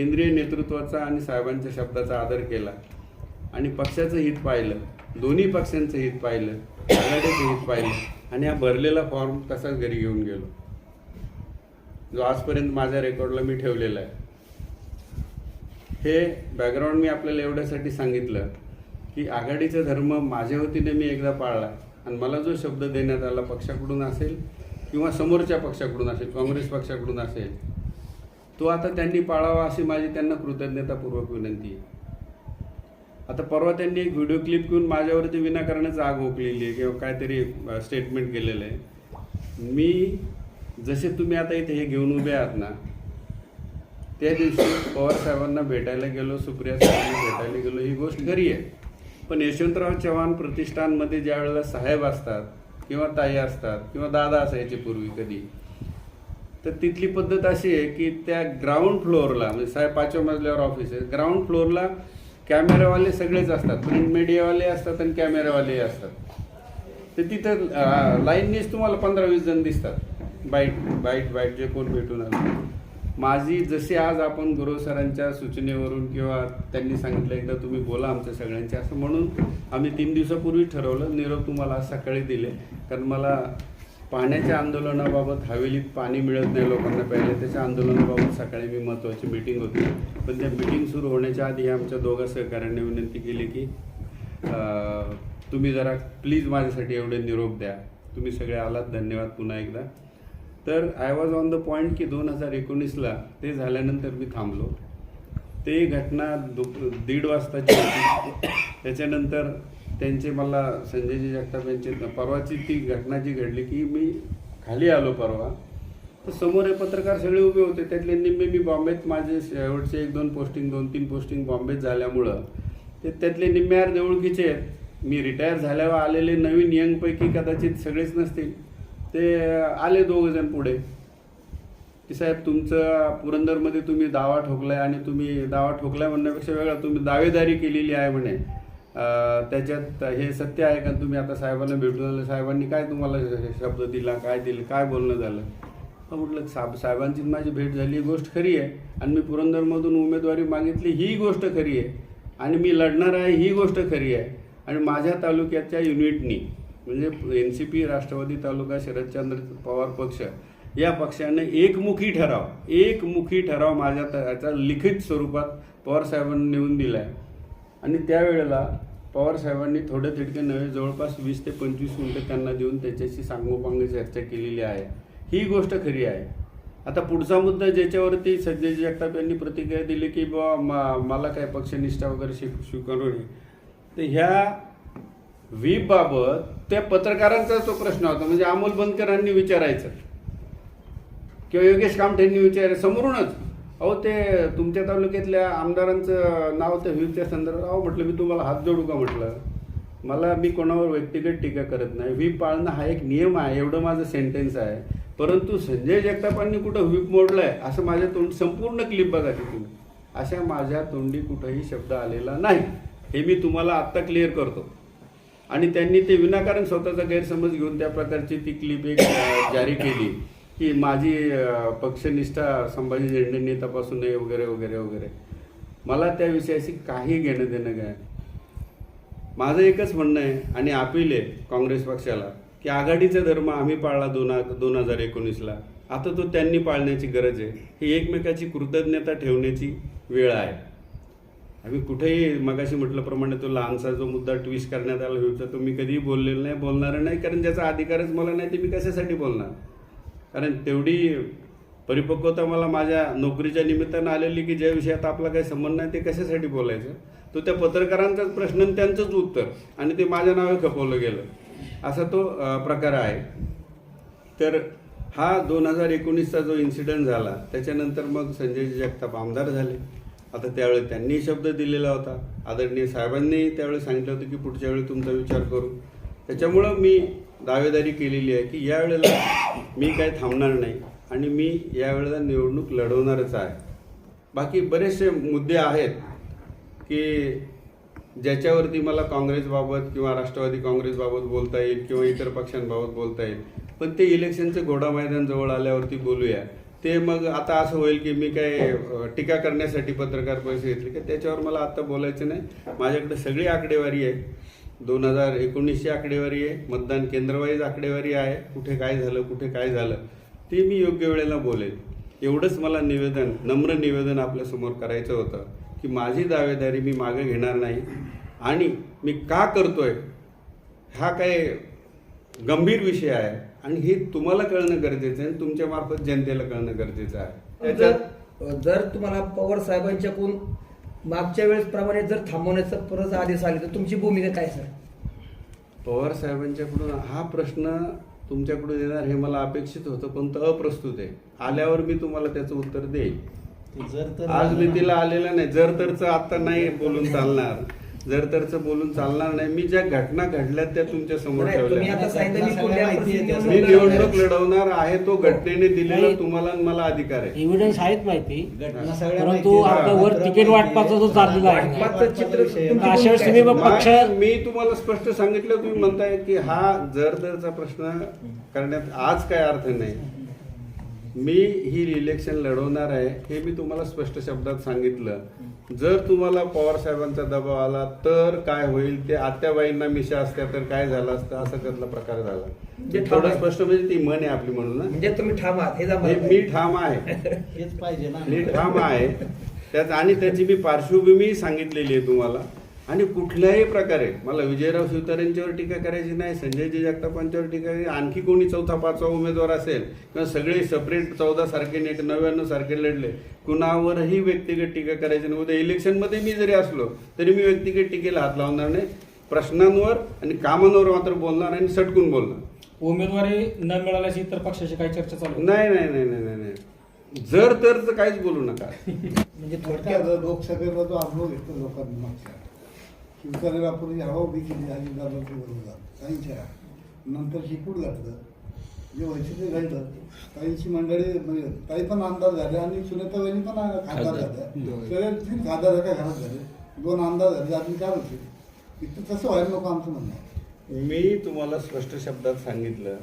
केंद्रीय नेतृत्वाचा आणि साहेबांच्या शब्दाचा आदर केला आणि पक्षाचं हित पाहिलं दोन्ही पक्षांचं हित पाहिलं आघाडीचं हित पाहिलं आणि हा भरलेला फॉर्म तसाच घरी घेऊन गेलो. जो आजपर्यंत माझ्या रेकॉर्डला मी ठेवलेला आहे. हे बॅकग्राऊंड मी आपल्याला एवढ्यासाठी सांगितलं की आघाडीचा धर्म माझ्या वतीने मी एकदा पाळला आणि मला जो शब्द देण्यात आला पक्षाकडून असेल किंवा समोरच्या पक्षाकडून असेल काँग्रेस पक्षाकडून असेल तो आता त्यांनी पाळावा अशी माझी त्यांना कृतज्ञतापूर्वक विनंती आहे. आता परवा त्यांनी एक व्हिडिओ क्लिप घेऊन माझ्यावरती विनाकारणच आग ओकलेली आहे किंवा काहीतरी स्टेटमेंट केलेलं आहे. मी जसे तुम्ही आता इथे हे घेऊन उभे आहात ना त्या दिवशी पवार साहेबांना भेटायला गेलो सुप्रिया साहेबांना भेटायला गेलो ही गोष्ट खरी आहे. पण यशवंतराव चव्हाण प्रतिष्ठानमध्ये ज्या वेळेला साहेब असतात किंवा ताई असतात किंवा दादा असायचे पूर्वी कधी तर तिथली पद्धत अशी आहे की त्या ग्राउंड फ्लोअरला म्हणजे साहेब पाचव्या मजल्यावर ऑफिस आहे ग्राउंड फ्लोअरला कॅमेरावाले सगळेच असतात. प्रिंट मीडियावाले असतात आणि कॅमेरावाले असतात. तर तिथं लाईननेच लाईननीच तुम्हाला पंधरा वीस जण दिसतात. बाईट बाईट बाईट जे कोण भेटून आले. माझी जशी आज आपण गुरु सरांच्या सूचनेवरून किंवा त्यांनी सांगितलं एकदा तुम्ही बोला आमच्या सगळ्यांच्या असं म्हणून आम्ही तीन दिवसापूर्वी ठरवलं. निरोप तुम्हाला आज सकाळी दिले. कारण मला पाण्याच्या आंदोलनाबाबत हवेलीत पाणी मिळत नाही लोकांना प्यायला. त्याच्या आंदोलनाबाबत सकाळी मी महत्त्वाची मीटिंग होती. पण त्या मीटिंग सुरू होण्याच्या आधी आमच्या दोघा सहकाऱ्यांनी विनंती केली की तुम्ही जरा प्लीज माझ्यासाठी एवढे निरोप द्या. तुम्ही सगळे आलात धन्यवाद पुन्हा एकदा. तर I was on the point की दोन हजार एकोणीसला ते झाल्यानंतर मी थांबलो. ते घटना दुप दीड वाजताची होती. त्याच्यानंतर त्यांचे मला संजयजी जगताप यांचे परवाची ती घटना जी घडली की मी खाली आलो परवा. तर समोर हे पत्रकार सगळे उभे होते. त्यातले निम्मे मी बॉम्बेत माझे शेवटचे एक दोन पोस्टिंग दोन तीन पोस्टिंग बॉम्बेत झाल्यामुळं. ते त्यातले निम्म्यार अर्धे आहेत. मी रिटायर झाल्यावर आलेले नवीन यंगपैकी कदाचित सगळेच नसतील. ते आले दोघं जण पुढे. की साहेब तुमचं पुरंदरमध्ये तुम्ही दावा ठोकलाय आणि तुम्ही दावा ठोकलाय म्हणण्यापेक्षा वेगळा. तुम्ही दावेदारी केलेली आहे म्हणे. त्याच्यात हे सत्य आहे का? तुम्ही आता साहेबांना भेटून आलं. साहेबांनी काय तुम्हाला शब्द दिला? काय दिलं? काय बोलणं झालं? तर म्हटलं साहेब साहेबांची माझी भेट झाली. ही गोष्ट खरी आहे. आणि मी पुरंदरमधून उमेदवारी मागितली. ही गोष्ट खरी आहे. आणि मी लढणार आहे. ही गोष्ट खरी आहे. आणि माझ्या तालुक्याच्या युनिटनी म्हणजे एन सी पी राष्ट्रवादी तालुका शरदचंद्र पवार पक्ष या पक्षाने एकमुखी ठराव एकमुखी ठराव माझ्या त्याचा याचा लिखित स्वरूपात पवार साहेबांनी नेऊन दिला आहे आणि त्यावेळेला पवार साहेबांनी थोडे तिडके नव्हे जवळपास वीस ते पंचवीस मिनटं त्यांना देऊन त्याच्याशी सांगोपांग चर्चा केलेली आहे. ही गोष्ट खरी आहे. आता पुढचा मुद्दा ज्याच्यावरती संजय जगताप यांनी प्रतिक्रिया दिली की बा मा मला काय पक्षनिष्ठा वगैरे शिक स्वीकारू नये. तर ह्या व्हीपबाबत त्या पत्रकारांचा तो प्रश्न होता. म्हणजे अमोल बनकरांनी विचारायचं. किंवा योगेश कामठेंनी विचार समोरूनच अहो ते तुमच्या तालुक्यातल्या आमदारांचं नाव त्या व्हीपच्या संदर्भात अहो म्हटलं मी तुम्हाला हात जोडू का? म्हटलं. मला मी कोणावर व्यक्तिगत टीका करत नाही. व्हीप पाळणं हा एक नियम आहे एवढं माझं सेंटेन्स आहे. परंतु संजय जगतापांनी कुठं व्हीप मोडलाय असं माझ्या तोंड संपूर्ण क्लिप बघा ती तुम्ही अशा माझ्या तोंडी कुठंही शब्द आलेला नाही. हे मी तुम्हाला आत्ता क्लिअर करतो. आणि त्यांनी ते विनाकारण स्वतःचा गैरसमज घेऊन त्या प्रकारची ती क्लिप एक जारी केली. की माझी पक्षनिष्ठा संभाजी झेंडेंनी तपासू नये वगैरे वगैरे वगैरे. मला त्या विषयाशी काही घेणं देणं काय? माझं एकच म्हणणं आहे आणि अपील आहे काँग्रेस पक्षाला की आघाडीचा धर्म आम्ही पाळला दोन दोन हजार एकोणीसला. आता तो त्यांनी पाळण्याची गरज आहे. ही एकमेकाची कृतज्ञता ठेवण्याची वेळ आहे. आम्ही कुठेही मगाशी म्हटल्याप्रमाणे तो लहानसा जो मुद्दा ट्विस्ट करण्यात आला होता तो मी कधीही बोललेलो नाही बोलणार नाही कारण ज्याचा अधिकारच मला नाही ते मी कशासाठी बोलणार? कारण तेवढी परिपक्वता मला माझ्या नोकरीच्या निमित्तानं आलेली की ज्या विषयात आपला काही संबंध नाही ते कशासाठी बोलायचं? तो त्या पत्रकारांचाच प्रश्न आणि त्यांचंच उत्तर. आणि ते माझ्या नावे खपवलं गेलं. असा तो प्रकार आहे. तर हा दोन हजार एकोणीसचा जो इन्सिडेंट झाला त्याच्यानंतर मग संजय जगताप आमदार झाले. आता त्यावेळी त्यांनी शब्द दिलेला होता. आदरणीय साहेबांनी त्यावेळी सांगितलं होतं की पुढच्या वेळी तुमचा विचार करू. त्याच्यामुळं मी दावेदारी केलेली आहे की यावेळेला मी काय थांबणार नाही आणि मी यावेळेला निवडणूक लढवणारच आहे. बाकी बरेचसे मुद्दे आहेत की ज्याच्यावरती मला काँग्रेसबाबत किंवा राष्ट्रवादी काँग्रेसबाबत बोलता येईल किंवा इतर पक्षांबाबत बोलता येईल. पण ते इलेक्शनचं घोडा मैदान जवळ आल्यावरती बोलूया. ते मग आता असं होईल की मी काय टीका करण्यासाठी पत्रकार पैसे घेतले की? त्याच्यावर मला आत्ता बोलायचं नाही. माझ्याकडे सगळी आकडेवारी आहे. दोन हजार एकोणीसची आकडेवारी आहे. मतदान केंद्रवाईज आकडेवारी आहे. कुठे काय झालं कुठे काय झालं ते मी योग्य वेळेला बोलेल एवढंच मला निवेदन नम्र निवेदन आपल्यासमोर करायचं होतं की माझी दावेदारी मी मागे घेणार नाही. आणि मी का करतोय हा काय गंभीर विषय आहे. आणि हे तुम्हाला कळणं गरजेचं आहे आणि तुमच्या मार्फत जनतेला कळणं गरजेचं आहे. त्याच्यात जर जर तुम्हाला पवार साहेबांच्याकडून मागच्या वेळेस प्रमाणे जर थांबवण्याचा परत आदेश आले तर तुमची भूमिका काय सर? पवार साहेबांच्याकडून हा प्रश्न तुमच्याकडून येणार हे मला अपेक्षित होतं पण तो अप्रस्तुत आहे. आल्यावर मी तुम्हाला त्याचं उत्तर देईल. जर तर आज मी तिला आलेलं नाही जर तरच आता नाही बोलून चालणार. जर तरच बोलून चालणार नाही मी ज्या घटना घडल्यात त्या तुमच्यासमोर ठेवल्या. मी निवडणूक लढवणार आहे तो घटनेने दिलेला. तुम्हाला आणि मला अधिकार आहे. एव्हिडन्स आहेत माहिती. परंतु. आता वर तिकीट वाटपाचा जो चाललेला आहे. पक्ष- मा- मी तुम्हाला स्पष्ट सांगितलं तुम्ही म्हणताय की हा जर दरचा प्रश्न करण्यात आज काय अर्थ नाही. मी ही इलेक्शन लढवणार आहे हे मी तुम्हाला स्पष्ट शब्दात सांगितलं. जर तुम्हाला पवार साहेबांचा दबाव आला तर काय होईल? ते आत्याबाईंना मिशा असत्या तर काय झालं असतं? असं त्यातला प्रकार झाला. जे ठाम थोडं. स्पष्ट म्हणजे ती म्हण आहे आपली म्हणून ना म्हणजे तुम्ही ठाम आहात मी ठाम आहे. हेच पाहिजे ना. मी ठाम आहे. त्यात आणि त्याची मी पार्श्वभूमी सांगितलेली आहे तुम्हाला. आणि कुठल्याही प्रकारे मला विजयराव शिवतारेंच्यावर टीका करायची नाही संजयजी जगतापांच्यावर टीका करायची आणखी कोणी चौथा पाचवा उमेदवार असेल किंवा सगळे सेपरेट चौदा सारखे नेट नव्याण्णव सारखे लढले कुणावरही व्यक्तिगत टीका करायची नाही. उद्या इलेक्शनमध्ये मी जरी असलो तरी मी व्यक्तिगत टीकेला हात लावणार नाही. प्रश्नांवर आणि कामांवर मात्र बोलणार आणि सटकून बोलणार. उमेदवारी न मिळाल्याची इतर पक्षाची काही चर्चा चालू? नाही नाही नाही नाही नाही नाही. जर तरच काहीच बोलू नका. म्हणजे थोडक्यात लोकसभेला जो अनुभव घेतला लोकांनी शिवसेनेला आपण हवा उभी केली आणि विरोधात काहींच्या. नंतर शिकूड घातलं जे वैशिष्ट्य घडलं काहींची मंडळी म्हणजे काही पण आमदार झाले आणि सुनेताबाईंनी पण खासदार. झाल्या सगळे तीन खासदार एका घरात झाले. दोन आमदार झाले. अजून चार होते. इथं तसं व्हायला नको आमचं म्हणणं आहे. मी तुम्हाला स्पष्ट शब्दात सांगितलं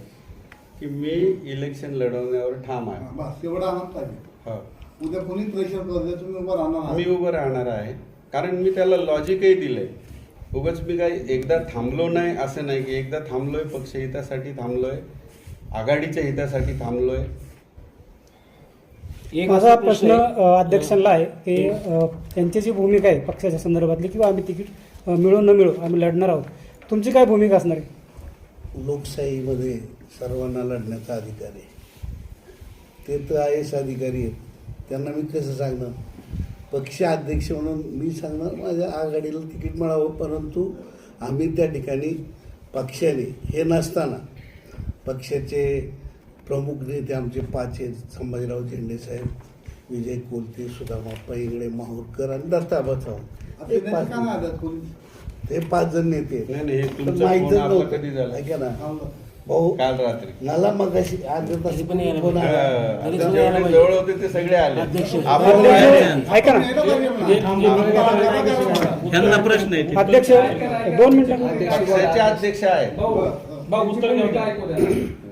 की मी इलेक्शन लढवण्यावर ठाम आहे. बस. एवढं आनंद पाहिजे. हो. उद्या कोणी प्रेशर तुम्ही उभं राहणार मी. उभं राहणार आहे. कारण मी त्याला लॉजिकही दिलंय. उगाच मी काय एकदा थांबलो नाही असं नाही की एकदा थांबलोय पक्ष हितासाठी थांबलोय आघाडीच्या हितासाठी थांबलोय. एक माझा असा प्रश्न अध्यक्षांना आहे. की अ, त्यांची जी भूमिका आहे पक्षाच्या संदर्भातली किंवा आम्ही तिकीट मिळो न मिळो आम्ही लढणार आहोत. तुमची काय भूमिका असणार आहे? लोकशाहीमध्ये सर्वांना लढण्याचा अधिकार आहे. ते तर आय एस अधिकारी आहेत. त्यांना मी कसं सांगणार? पक्ष अध्यक्ष म्हणून मी सांगणार माझ्या आघाडीला तिकीट मिळावं परंतु आम्ही त्या ठिकाणी पक्षाने हे नसताना पक्षाचे प्रमुख नेते आमचे पाच आहेत संभाजीराव झेंडे साहेब विजय कोलते सुदामाप्पा इंगळे माहूरकर आणि दत्ताबा चव्हाण हे त्याचे पाच हे जण नेते आहेत. नाही, नाही, हे पण तुमचा माहीतच नव्हतं. कधी झाला? ऐका ना. भाऊ काल रात्री मला मग अशी अर्ध्या तास कधी पण यायला फोन पाहिजे. आला. तरी जेवढे सुद्धा यायला पाहिजे. जवळ होते ते सगळे आले अध्यक्ष. आपण बाहेर. ऐका ना. हे प्रश्न आहे अध्यक्ष दोन मिनिटं पक्षाचे अध्यक्ष आहे भाऊ भाऊ उत्तर घेऊ.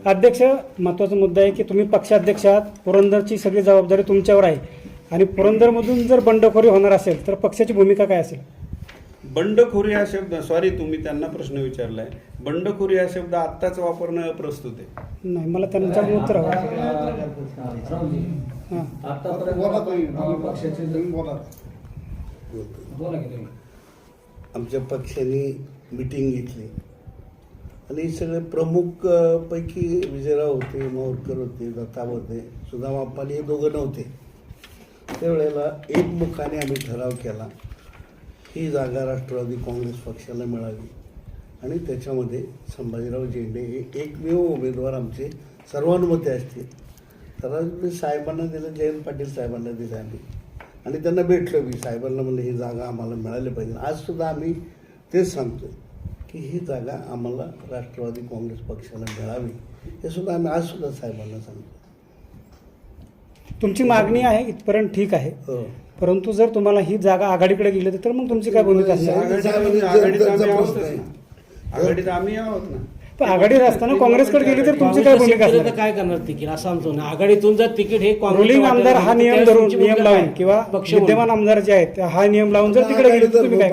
अध्यक्ष महत्त्वाचा मुद्दा आहे की तुम्ही पक्षाध्यक्ष आहात पुरंदरची सगळी जबाबदारी तुमच्यावर आहे आणि पुरंदरमधून जर बंडखोरी होणार असेल तर पक्षाची भूमिका काय असेल बंडखोरी हा शब्द सॉरी तुम्ही त्यांना प्रश्न विचारलाय. बंडखोरी हा शब्द आत्ताच वापरणं अप्रस्तुत आहे. नाही मला त्यांच्या उत्तर हवं. हां आता बोला तुम्ही पक्षाचे तुम्ही बोला. बोला की तुम्ही. आमच्या पक्षाने मिटिंग घेतली. आणि हे सगळे प्रमुख पैकी विजयराव होते माहूरकर होते दत्ताब होते सुदाम अप्पानी हे दोघं नव्हते. त्यावेळेला एकमुखाने आम्ही ठराव केला. ही जागा राष्ट्रवादी काँग्रेस पक्षाला मिळावी. आणि त्याच्यामध्ये संभाजीराव झेंडे हे एकमेव उमेदवार आमचे सर्वानुमते असतील. तर साहेबांना दिलं जयंत पाटील साहेबांना दिलं आम्ही. आणि त्यांना भेटलो मी साहेबांना म्हणलं ही जागा आम्हाला मिळाली पाहिजे. आजसुद्धा आम्ही तेच सांगतोय की ही जागा आम्हाला राष्ट्रवादी काँग्रेस पक्षाला मिळावी. हे सुद्धा आम्ही आजसुद्धा साहेबांना सांगतो तुमची मागणी आहे इथपर्यंत ठीक आहे. हो. परंतु जर तुम्हाला ही जागा आघाडीकडे गेली तर मग तुमची काय भूमिका आघाडीत आम्ही- आहोत ना. पण आघाडीत असताना काँग्रेसकडे गेली तर तुमची काय भूमिका काय करणार तिकीट? असं आमचं. आघाडीतून जर तिकीट हे रुलिंग आमदार हा नियम धरून नियम लावून काय? किंवा विद्यमान आमदार जे आहेत ते हा नियम लावून जर तिकडे गेले तर तुम्ही काय?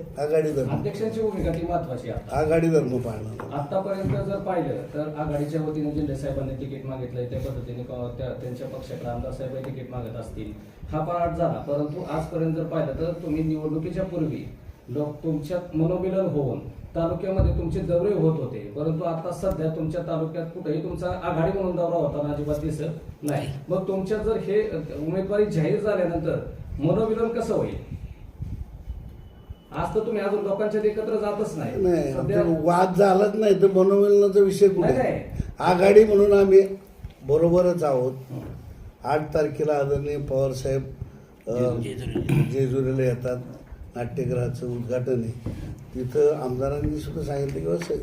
आघाडी धर्म. अध्यक्षांची भूमिका ती महत्वाची आहे. आघाडी धर्म पाळणार. आतापर्यंत जर पाहिलं तर आघाडीच्या वतीने जिल्हे साहेबांनी तिकीट मागितलंय त्या पद्धतीने क- त्या- त्यांच्या पक्षाकडे आमदार साहेब तिकीट मागत असतील. हा पाठ झाला परंतु आजपर्यंत जर पाहिलं तर तुम्ही निवडणुकीच्या पूर्वी लोक तुमच्यात मनोमिलन होऊन तालुक्यामध्ये तुमचे दौरे होत होते. परंतु आता सध्या तुमच्या तालुक्यात कुठेही तुमचा आघाडी म्हणून दौरा होताना अजिबात दिसत नाही. मग तुमच्या जर हे अ, उमेदवारी जाहीर झाल्यानंतर मनोमिलन कसं होईल? आज तर तुम्ही अजून लोकांच्या एकत्र जातच नाही. सध्या वाद झालाच नाही तर मनोमिलनाचा विषय कुठे? नाही. आघाडी म्हणून आम्ही बरोबरच आहोत. आठ तारखेला आदरणीय पवार साहेब अं, जेजुरीला येतात. नाट्यगृहाचं उद्घाटन आहे. तिथं आमदारांनी सुद्धा सांगितलं की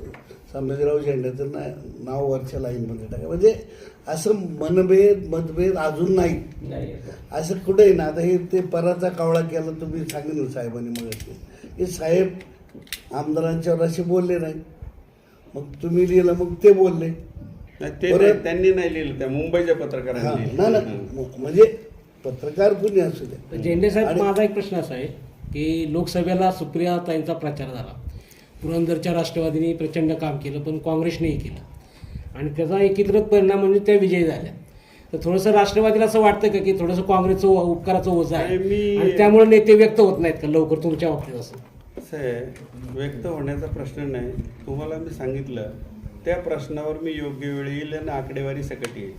संभाजीराव झेंड्याचं ना नाव वरच्या लाईनमध्ये टाका. म्हणजे असं मनभेद मतभेद अजून नाही नाही. असं कुठेही ना आता हे ते पराचा कावळा केला तुम्ही सांगितलं साहेबांनी मग हे साहेब आमदारांच्यावर असे बोलले नाही मग तुम्ही लिहिलं मग ते बोलले. ते त्यांनी नाही लिहिलं त्या मुंबईच्या पत्रकारांनी ना म्हणजे पत्रकार कुणी असू तर दे झेंडे साहेब माझा एक प्रश्न असा आहे की लोकसभेला सुप्रिया ताईंचा प्रचार झाला. पुरंदरच्या राष्ट्रवादीने प्रचंड काम केलं पण काँग्रेसनेही केलं. आणि त्याचा एकत्रित परिणाम म्हणजे त्या विजयी झाल्या. तर थोडंसं राष्ट्रवादीला असं वाटतं का की थोडंसं काँग्रेसचं उपकाराचं ओझं आहे? आणि त्यामुळे नेते व्यक्त होत नाहीत का लवकर तुमच्या बाबतीत असं? व्यक्त होण्याचा प्रश्न नाही. तुम्हाला मी सांगितलं त्या प्रश्नावर मी योग्य वेळी येईल आणि आकडेवारी सकट येईल.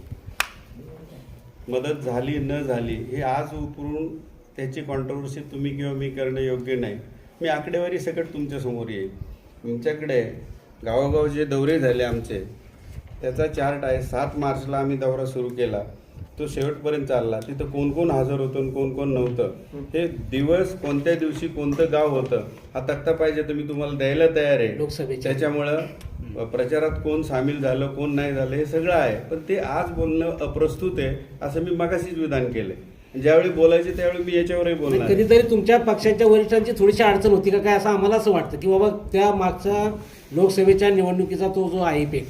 मदत झाली न झाली हे आज उतरून त्याची कॉन्ट्रोवर्सी तुम्ही किंवा मी करणं योग्य नाही. मी आकडेवारी सकट तुमच्यासमोर येईल. तुमच्याकडे गावोगाव जे दौरे झाले आमचे त्याचा चार्ट आहे. सात मार्चला आम्ही दौरा सुरू केला. तो शेवटपर्यंत चालला. तिथं कोण कोण हजर होतं आणि कोण कोण नव्हतं? हे दिवस कोणत्या दिवशी कोणतं गाव होतं हा तक्ता पाहिजे तर मी तुम्हाला द्यायला तयार आहे. लोकसभेच्या. त्याच्यामुळं प्रचारात कोण सामील झालं कोण नाही झालं हे सगळं आहे. पण ते आज बोलणं अप्रस्तुत आहे असं मी मगाशीच विधान केलंय. ज्यावेळी बोलायचे त्यावेळी मी याच्यावरही बोलणार आहे. कधीतरी तुमच्या पक्षाच्या वरिष्ठांची थोडीशी अडचण होती का काय असं आम्हाला असं वाटतं की बाबा त्या मागच्या लोकसभेच्या निवडणुकीचा तो जो आहे पेक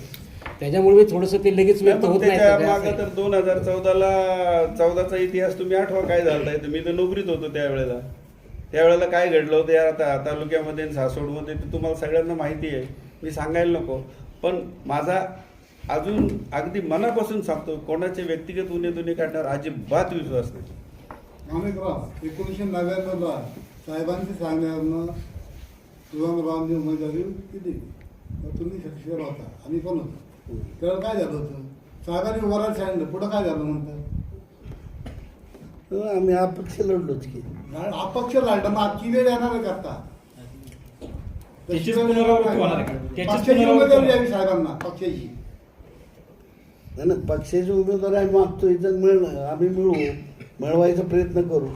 त्याच्यामुळे मी थोडंसं ते लगेच व्यक्त होत नाही त्याच्या मागं? तर दोन हजार चौदाला चौदाचा इतिहास तुम्ही आठवा काय झालता तर मी तर नोकरीत होतो त्यावेळेला त्यावेळेला काय घडलं होतं या आता तालुक्यामध्ये आणि सासवडमध्ये ते तुम्हाला सगळ्यांना माहिती आहे मी सांगायला नको पण माझा अजून अगदी मनापासून सांगतो कोणाचे व्यक्तिगत उन्हे दुने काढण्यावर अजिबात विश्वास नाही. अनेकराव एकोणीसशे नव्याण्णवला साहेबांची सांगण्यावरनं सुधामरावांनी उमेदवारी दिली. तुम्ही सक्सेसफुल होता. आम्ही पण होतो? त्यावेळेला काय झालं होतं? साहेबांनी वरात सांगितलं. पुढं काय झालं नंतर? तर आम्ही अपक्ष लढलोच की. अपक्ष लढलं. मग आजची वेळ येणार आहे का आता? त्याचीच पुनरावृत्ती होणार आहे. का? त्याचीच पक्षाची उमेदवारी. द्यावी साहेबांना पक्षाची. नाही ना पक्षाचे उमेदवार आम्ही मागतो इथं मिळ आम्ही मिळू मिळवायचा प्रयत्न करू.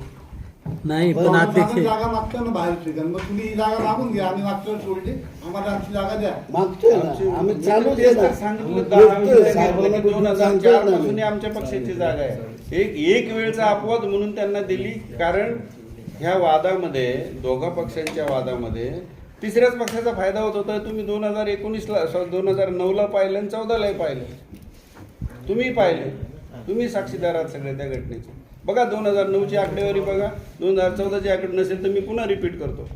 नाही पण जागा मागतो ना बाहेर ठिकाण मग तुम्ही ही जागा मागून घ्या आम्ही मागच्या वेळेस सोडली. आम्हाला आमची जागा द्या. मागतोय ना आम्ही चालू तेच तर सांगितलं, साहेबांना दोन हजार चार ना. पासून. आमच्या पक्षाची जागा आहे. एक एक वेळचा अपवाद म्हणून त्यांना दिली कारण ह्या वादामध्ये दोघा पक्षांच्या वादामध्ये तिसऱ्याच पक्षाचा फायदा होत होता. तुम्ही दोन हजार एकोणीसला दोन हजार नऊला पाहिलं आणि चौदालाही पाहिलं. तुम्ही पाहिले. तुम्ही साक्षीदार आहात सगळ्या त्या घटनेचे. बघा दोन हजार नऊची आकडेवारी बघा. दोन हजार चौदाची आकडे नसेल तर मी पुन्हा रिपीट करतो.